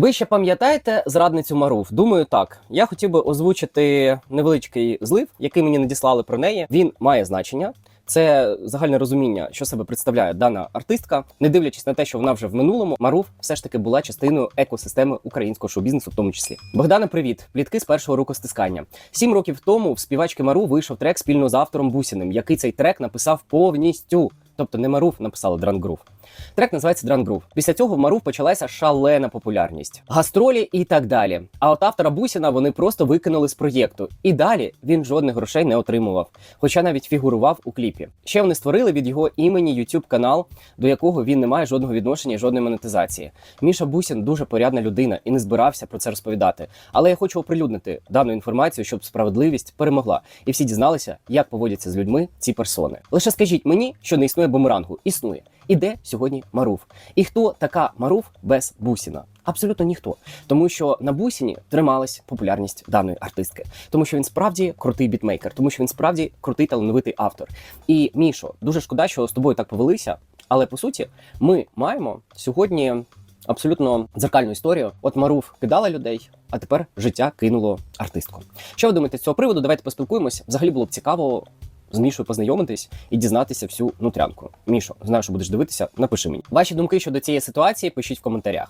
Ви ще пам'ятаєте зрадницю Маруф? Думаю, так. Я хотів би озвучити невеличкий злив, який мені надіслали про неї. Він має значення. Це загальне розуміння, що себе представляє дана артистка, не дивлячись на те, що вона вже в минулому, Маруф все ж таки була частиною екосистеми українського шоу-бізнесу, в тому числі. Богдана, привіт! Плітки з першого рукостискання. Сім років тому в співачки Мару вийшов трек спільно з автором Бусіним, який цей трек написав повністю. Тобто не Маруф написали Дрангрув. Трек називається Дрангрув. Після цього в Маруф почалася шалена популярність, гастролі і так далі. А от автора Бусіна вони просто викинули з проєкту. І далі він жодних грошей не отримував, хоча навіть фігурував у кліпі. Ще вони створили від його імені YouTube канал, до якого він не має жодного відношення і жодної монетизації. Міша Бусін дуже порядна людина і не збирався про це розповідати. Але я хочу оприлюднити дану інформацію, щоб справедливість перемогла, і всі дізналися, як поводяться з людьми ці персони. Лише скажіть мені, що не існує бумерангу. Існує. І де сьогодні Маруф? І хто така Маруф без Бусіна? Абсолютно ніхто, тому що на Бусіні трималась популярність даної артистки, тому що він справді крутий бітмейкер, тому що він справді крутий талановитий автор. І Мішо, дуже шкода, що з тобою так повелися. Але по суті, ми маємо сьогодні абсолютно дзеркальну історію. От Маруф кидала людей, а тепер життя кинуло артистку. Що ви думаєте з цього приводу? Давайте поспілкуємось. Взагалі було б цікаво з Мішою познайомитись і дізнатися всю нутрянку. Мішо, знаю, що будеш дивитися. Напиши мені ваші думки щодо цієї ситуації. Пишіть в коментарях.